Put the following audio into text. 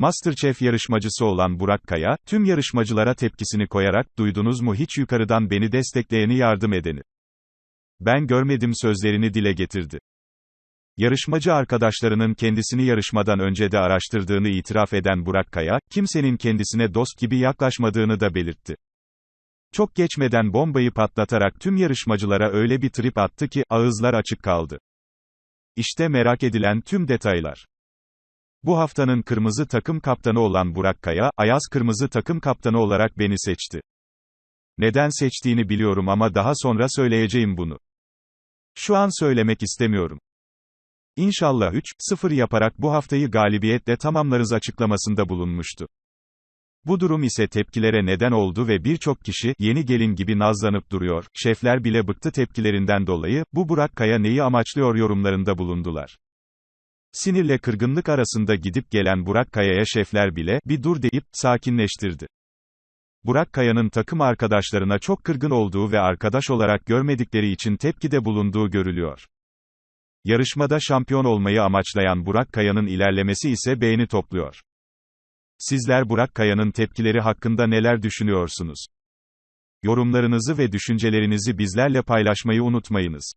Masterchef yarışmacısı olan Burak Kaya, tüm yarışmacılara tepkisini koyarak, duydunuz mu hiç yukarıdan beni destekleyeni yardım edeni. Ben görmedim sözlerini dile getirdi. Yarışmacı arkadaşlarının kendisini yarışmadan önce de araştırdığını itiraf eden Burak Kaya, kimsenin kendisine dost gibi yaklaşmadığını da belirtti. Çok geçmeden bombayı patlatarak tüm yarışmacılara öyle bir trip attı ki, ağızlar açık kaldı. İşte merak edilen tüm detaylar. Bu haftanın kırmızı takım kaptanı olan Burak Kaya, Ayaz kırmızı takım kaptanı olarak beni seçti. Neden seçtiğini biliyorum ama daha sonra söyleyeceğim bunu. Şu an söylemek istemiyorum. İnşallah 3-0 yaparak bu haftayı galibiyetle tamamlarız açıklamasında bulunmuştu. Bu durum ise tepkilere neden oldu ve birçok kişi, yeni gelin gibi nazlanıp duruyor, şefler bile bıktı tepkilerinden dolayı, bu Burak Kaya neyi amaçlıyor yorumlarında bulundular. Sinirle kırgınlık arasında gidip gelen Burak Kaya'ya şefler bile, bir dur deyip, sakinleştirdi. Burak Kaya'nın takım arkadaşlarına çok kırgın olduğu ve arkadaş olarak görmedikleri için tepkide bulunduğu görülüyor. Yarışmada şampiyon olmayı amaçlayan Burak Kaya'nın ilerlemesi ise beğeni topluyor. Sizler Burak Kaya'nın tepkileri hakkında neler düşünüyorsunuz? Yorumlarınızı ve düşüncelerinizi bizlerle paylaşmayı unutmayınız.